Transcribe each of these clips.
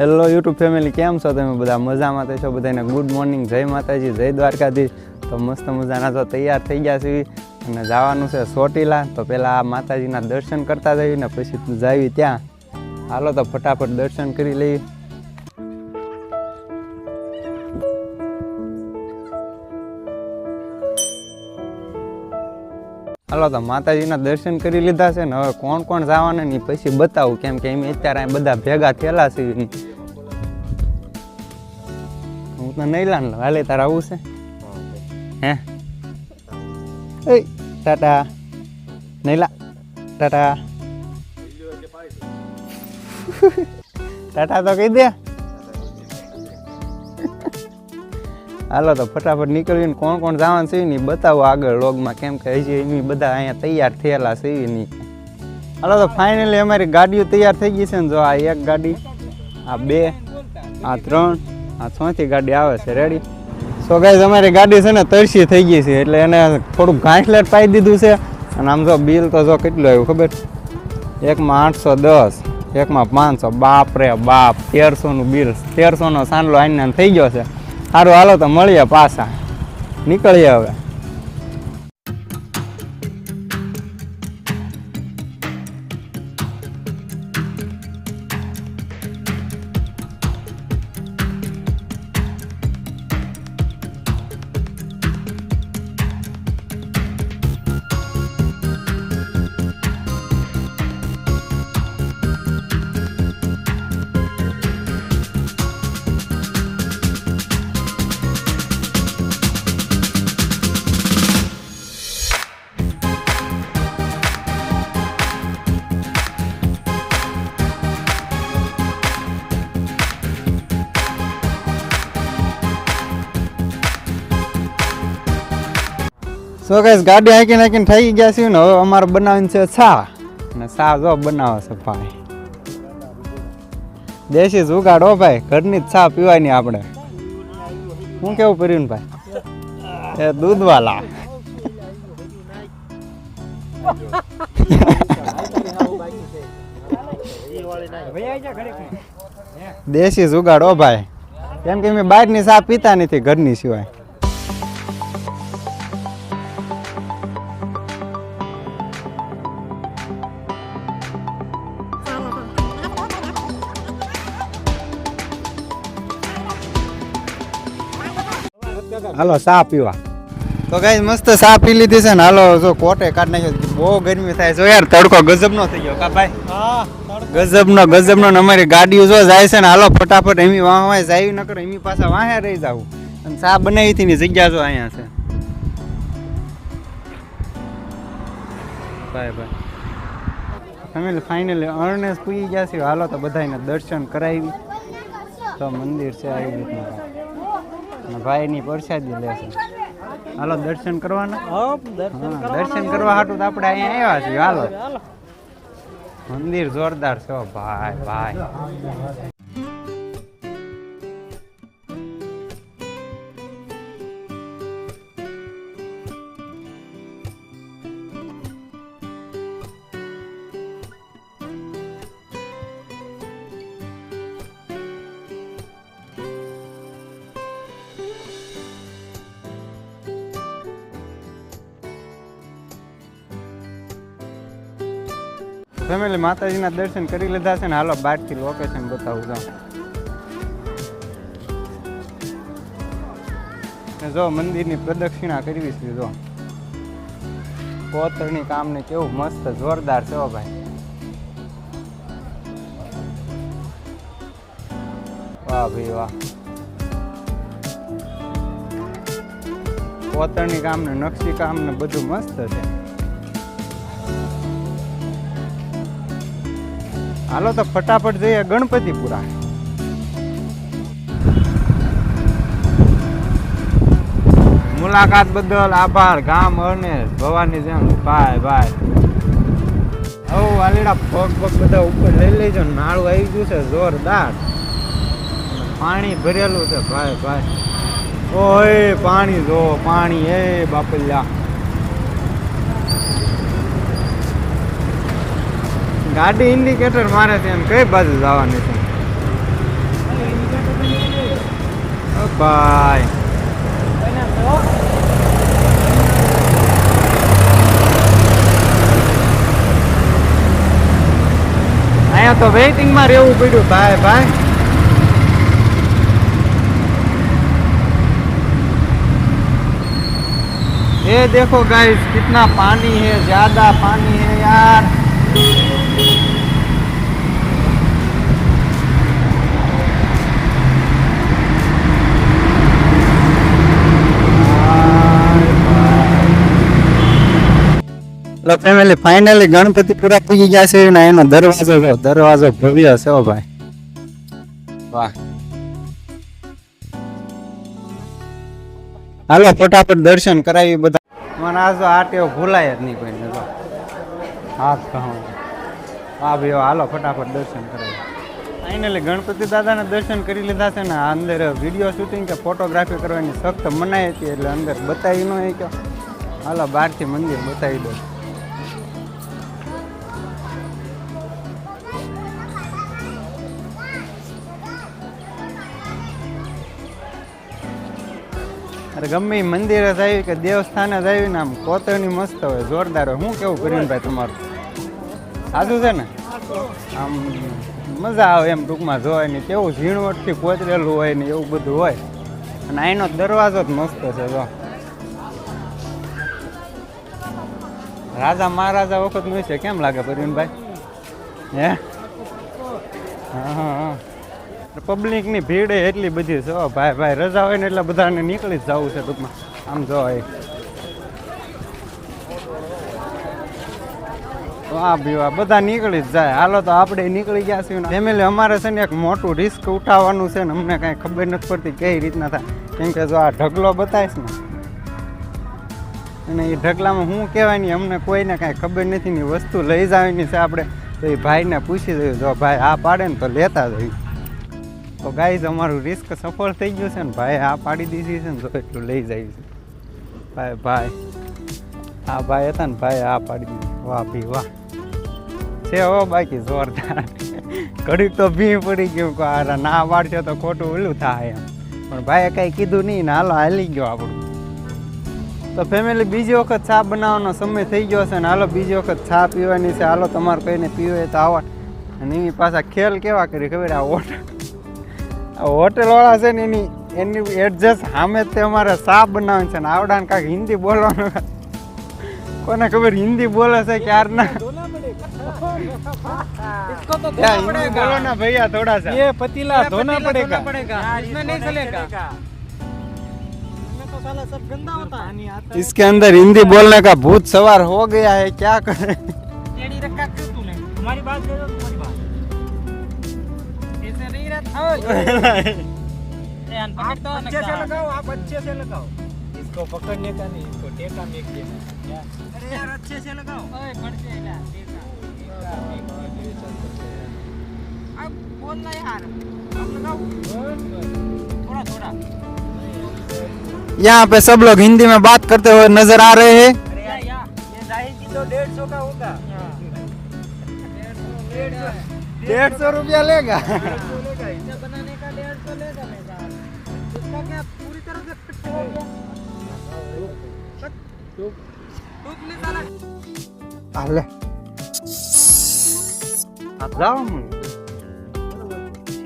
Hello YouTube family કેમ છો તમે બધા? મજામાં તો છો બધાને ગુડ મોર્નિંગ જય માતાજી, જય દ્વારકાધીશ. તો મસ્ત મજાના તો તૈયાર થઈ ગયા છીએ. અને જવાનું છે સોટીલા. તો પહેલાં આ માતાજીના દર્શન કરતા જઈએ ને પછી જાવી ત્યાં. હાલો તો ફટાફટ દર્શન કરી લઈએ. હાલો તો માતાજીના દર્શન કરી લીધા છે ને હવે કોણ કોણ જવાના ને પછી બતાવું. કેમ કે એમ અત્યારે અહીં બધા ભેગા થયેલા છે. હું તો નહીં લાન હાલે તારે આવું છે? હે? એ, ટાટા. નૈલા, ટાટા. ટાટા તો કહી દે. હાલો તો ફટાફટ નીકળીને કોણ કોણ જવાનું છે ને બતાવો આગળ લોગમાં કેમ કે હજી એની બધા અહીંયા તૈયાર થયેલા છે એની હાલો તો ફાઇનલી અમારી ગાડીઓ તૈયાર થઈ ગઈ છે ને જો આ એક ગાડી, આ બે, આ ત્રણ, આ છથી ગાડી આવે છે. રેડી સો ગાઈઝ અમારી ગાડી છે ને તરસી થઈ ગઈ છે, એટલે એને થોડુંક ઘાસલેટ પાઈ દીધું છે. અને આમ જો બિલ તો જો કેટલું આવ્યું ખબર? એકમાં આઠસો દસ, એકમાં પાંચસો. બાપ રે બાપ, તેરસોનું બિલ, તેરસોનો સાંડલો આઈને થઈ ગયો છે. સારું હાલો તો મળીએ પાછા. નીકળીએ હવે. સો ગાઈસ ગાડી હાંકી નાખીને થઈ ગયા છે ને, હવે અમારે બનાવીને છે છા અને સા જો બનાવે છે ભાઈ. દેશી જુગાડો ભાઈ, ઘરની જ સા પીવાની આપણે. શું કેવું કર્યું ભાઈ? એ દૂધવાલા. દેશી જુગાડો ભાઈ. કેમ કે મેં બહારની સા પીતા નથી ઘરની સિવાય. હાલો ચા પીવા. તો કઈ મસ્ત ચા પી લીધી છે ને હાલો જો કોટે કાઢ નાખ્યો બહુ ગરમી થાય છે. યાર તડકો ગજબનો થઈ ગયો કા ભાઈ? ગજબનો ગજબનો ને અમારી ગાડીઓ જો જાય છે ને હાલો ફટાફટ એમી વાહ જાય જાય કરે એમી પાછા વાહે રહી જાવ અને ચા બનાવી હતી ની જગ્યા જો અહીંયા છે. ભાઈ ભાઈ. ફેમિલી ફાઇનલી અર્નેસ પૂજી ગયા છે. હાલો તો બધાને દર્શન કરાવી. તો મંદિર છે આવી રીતના. અને ભાઈની પ્રસાદી લેશે હાલો દર્શન કરવાના? દર્શન કરવા હાટું તો આપણે અહીંયા આવ્યા છીએ. હાલો. મંદિર જોરદાર છે. ભાઈ ભાઈ. ફેમિલી માતાજીના દર્શન કરી લીધા છે ને હાલો બહારથી લોકેશન બતાવું ને જો મંદિરની પ્રદક્ષિણા કરવી છે, જો. કોતરણી કામ ને કેવું મસ્ત જોરદાર છે ભાઈ. વાહ ભાઈ વાહ. કોતરણી કામ ને નકશી કામ ને બધું મસ્ત છે. હાલો તો ફટાફટ જઈએ ગણપતિપુરા. મુલાકાત બદલ આભાર, ગામ અને ભવાની જેમ, ભાઈ ભાઈ. હવ વાલીડા પગ પગ બધા ઉપર લઈ લેજો નાળું આવી ગયું છે, જોરદાર. પાણી ભરેલું છે, ભાઈ ભાઈ. ઓય, પાણી જો, પાણી, એ બાપલ્યા. ગાડી ઇન્ડિકેટર મારે છે એમ કઈ બાજુ જવાની છે ભાઈ અહીંયા તો વેઇટિંગમાં રહેવું પડ્યું ભાઈ ભાઈ ये देखो गाइस कितना पानी है ज्यादा पानी है यार એટલે ફેમિલી ફાઇનલી ગણપતિ પૂરા થઈ ગયા છે ને એનો દરવાજો દરવાજો ભવ્ય છે ઓ ભાઈ. હાલો, ફટાફટ દર્શન કરાવી બધા. મને આ જો આ ટેવ ભૂલાય જ નહીં કોઈને જો. હા ભાઈ હાલો, ફટાફટ દર્શન કરાવી. ફાઇનલી ગણપતિ દાદાના દર્શન કરી લીધા છે ને અંદર વીડિયો શૂટિંગ કે ફોટોગ્રાફી કરવાની સખ્ત મનાઈ હતી, એટલે અંદર બતાવી ન કે હાલો, બહારથી મંદિર બતાવી દો અરે ગમે મંદિરે જ આવી કે દેવસ્થાને જાય ને આમ કોતરણી મસ્ત હોય, જોરદાર હોય. શું કેવું કર્યું તમારું? સાચું છે ને? આમ મજા આવે એમ ટૂંકમાં જોવાય ને કેવું ઝીણવટથી કોતરેલું હોય ને એવું બધું હોય. અને અહીંનો દરવાજો જ મસ્ત છે, જો. રાજા મહારાજા વખતનું છે કેમ લાગે હા? હા હા. પબ્લિકની ભીડ એટલી બધી છે ભાઈ ભાઈ, રજા હોય ને એટલે બધાને નીકળી જ જવું છે ટૂંકમાં. આમ જો એ આ બીવા બધા નીકળી જ જાય. હાલો તો આપણે નીકળી ગયા છીએ ફેમિલી અમારે છે ને એક મોટું રિસ્ક ઉઠાવવાનું છે ને અમને કાંઈ ખબર નથી પડતી કઈ રીતના થાય. કેમ કે જો આ ઢગલો બતાવીશ ને. અને એ ઢગલામાં શું કહેવાય નહીં, અમને કોઈને કાંઈ ખબર નથી ની વસ્તુ લઈ જવાની છે આપણે. તો એ ભાઈને પૂછી દઈએ જો ભાઈ આ પાડે ને તો લેતા જઈએ તો ગાઈઝ અમારું રિસ્ક સફળ થઈ ગયું છે ને ભાઈ, આ પાડી દીધી છે ને તો એટલું લઈ જાય છે. ભાઈ ભાઈ, આ ભાઈ હતા ને ભાઈ, આ પાડી દીધી. વાહ ભી વાહ. છે હો, બાકી જોરદાર. ઘડીક તો ભી પડી ગયું કે આ ના પાડશે તો ખોટું ઓલું થાય એમ. પણ ભાઈએ કાંઈ કીધું નહીં ને હાલો, હાલી ગયો આપણું. તો ફેમિલી બીજી વખત ચા બનાવવાનો સમય થઈ ગયો છે ને હાલો, બીજી વખત ચા પીવાની છે. હાલો, તમારે કહીને પીવે તો આવા. અને એની પાછા ખેલ કેવા કરી ખબર આ આ હોટલવાળા છે ને એની એની એડજસ્ટ સામે જ તે અમારે ચા બનાવવાની છે ને આવડા ને કાંઈક હિન્દી બોલવાનું કોને ખબર હિન્દી બોલે છે ક્યારના इसको तो क्या धोना हिंदी पड़ेगा बोलो ना भैया थोड़ा सा ये पतीला धोना पड़ेगा इसमें नहीं चलेगा इसमें तो साला सब गंदा होता है इसके अंदर हिंदी बोलने का भूत सवार हो गया है क्या करें टेढ़ी रखा क्यों तूने तुम्हारी बात ले लो तुम्हारी बात ऐसे नहीं रहता अच्छे से लगाओ आप अच्छे से लगाओ इसको पकड़ने का नहीं इसको टेका अरे यार अच्छे से लगाओ अब बोलना यार थोड़ा थोड़ा यहाँ पे सब लोग हिंदी में बात करते हुए नज़र आ रहे हैं। ये तो डेढ़ सौ का होगा। डेढ़ सौ। डेढ़ सौ रुपया लेगा पूरी तरह से फिट हो गया ले आप जाओ मुझे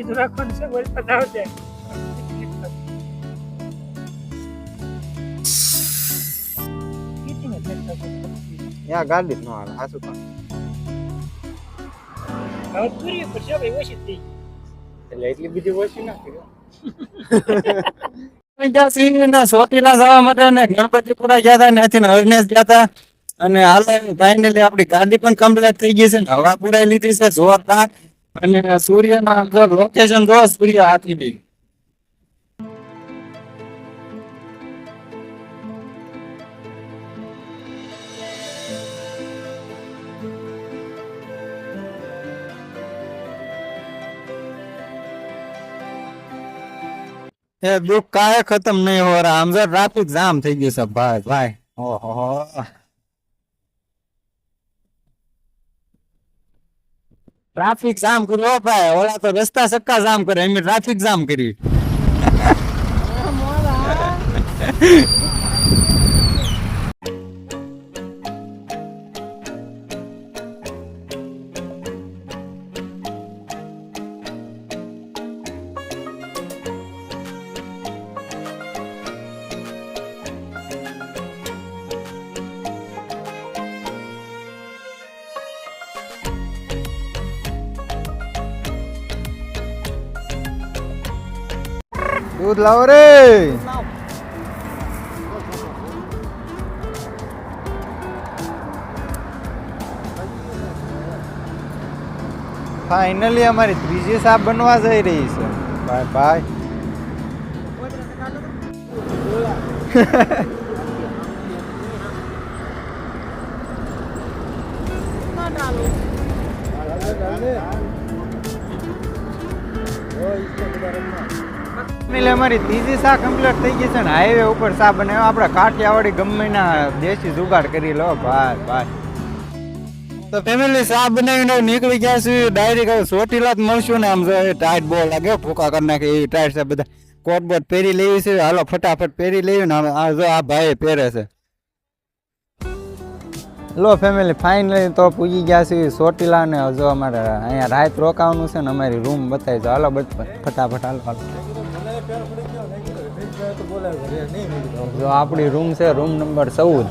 इधर कौन से बोल या गाड़ी नो आ रहा હવે પૂરી છે ભાઈ ઓછી થઈ એટલે એટલી બીજી ઓછી ના અને હાલે ફાઇનલી આપડી ગાડી પણ કમ્પ્લીટ થઈ ગઈ છે ને હવા પુરાઈ લીધી છે જોરદાર. અને સૂર્યના લોકેશન જો સૂર્ય હાથી બી. એ દુઃખ કાય ખતમ નહીં હો રહ્યા આમ જો ટ્રાફિક જામ થઈ ગયું છે ભાઈ ભાઈ ઓહો ટ્રાફિક જામ કર્યો ભાઈ ઓલા તો રસ્તા સક્કા જામ કરે એમ ટ્રાફિક જામ કરી દૂધ લાવો રે. ફાઇનલી અમારી ત્રીજી સાપ બનવા જઈ રહી છે. બાય બાય એટલે અમારી ત્રીજી સા કમ્પ્લીટ થઈ ગઈ છે ને હાઈવે ઉપર સા બનાવ્યો આપણે કાઠિયાવાડી ગમે ના દેશી જુગાડ કરી લો. ભાઈ ભાઈ. તો ફેમિલી સા બનાવીને નીકળી ગયા છે ડાયરેક્ટ ચોટીલા જ મળશું ને આમ જો એ ટાઈટ બહુ લાગે ફોકા કરી નાખે એ ટાઈટ છે બધા. કોટ બોટ પહેરી લેવી છે હાલો ફટાફટ પહેરી લેવી ને આ જો આ ભાઈ પહેરે છે. લો ફેમિલી ફાઇનલી તો પૂજી ગયા છે ચોટીલા ને હજુ અમારે અહીંયા રાત રોકાવાનું છે ને અમારી રૂમ બતાવી દો. હાલો ફટાફટ હાલો હાલો. જો આપણી રૂમ છે રૂમ નંબર ચૌદ.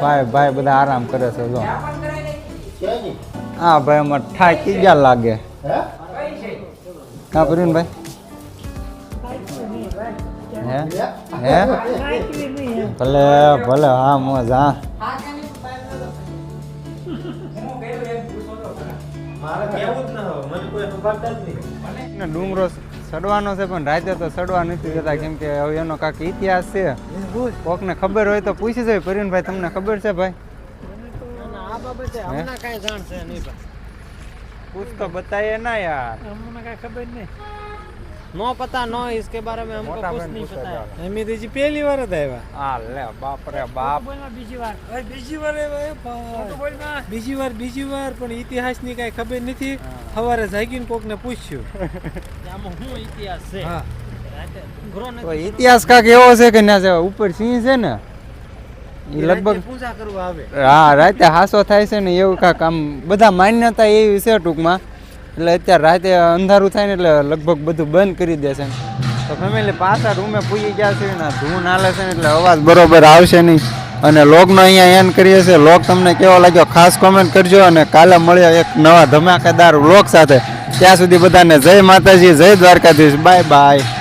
ભાઈ ભાઈ બધા આરામ કરે છે જો. હા ભાઈ અમારે થાકી ગયા લાગે. હા પ્રવીણભાઈ હે? હે? ભલે ભલે હા મોજ હા. મારે કેવું જ ન હોય મને કોઈ સંભાળતા જ નહીં ને ડુંગરો ચડવાનો છે પણ રાતે તો ચડવા નથી દેતા કેમ કે હવે એનો કાંક ઇતિહાસ છે કોકને ખબર હોય તો પૂછી જાય પ્રવીણભાઈ તમને ખબર છે ભાઈ આ બાબતે અમને કાંઈ જાણશે નહીં પૂછ તો બતાઈએ ના યાર हमने का खबर नहीं नो पता नो इसके बारे में हमको मोटा कुछ बहन नहीं पूछा पता जा है एमी तो जी पहली बार था एवा આ લે બાપ રે બાપ બીજી વાર બીજી વાર બીજી વાર બીજી વાર પણ ઇતિહાસની કાંઈ ખબર નથી સવારે જાગીને કોકને પૂછ્યું હા તો ઇતિહાસ કાક એવો છે કે ના ઉપર સિંહ છે ને એ લગભગ પૂજા કરવા આવે. હા રાતે હાસો થાય છે ને એવું કાક આમ બધા માન્યતા એવી છે ટૂંકમાં. એટલે અત્યારે રાતે અંધારું થાય ને એટલે લગભગ બધું બંધ કરી દે છે. તો ફેમિલી પાછા રૂમે પૂજી ગયા છે ને ધૂન હાલે છે ને એટલે અવાજ બરોબર આવશે નહીં. અને લોગનો અહીંયા એન કરીએ છીએ. લોગ તમને કેવો લાગ્યો ખાસ કોમેન્ટ કરજો અને કાલે મળ્યો એક નવા ધમાકેદાર વ્લોગ સાથે. ત્યાં સુધી બધાને જય માતાજી જય દ્વારકાધીશ. Bye bye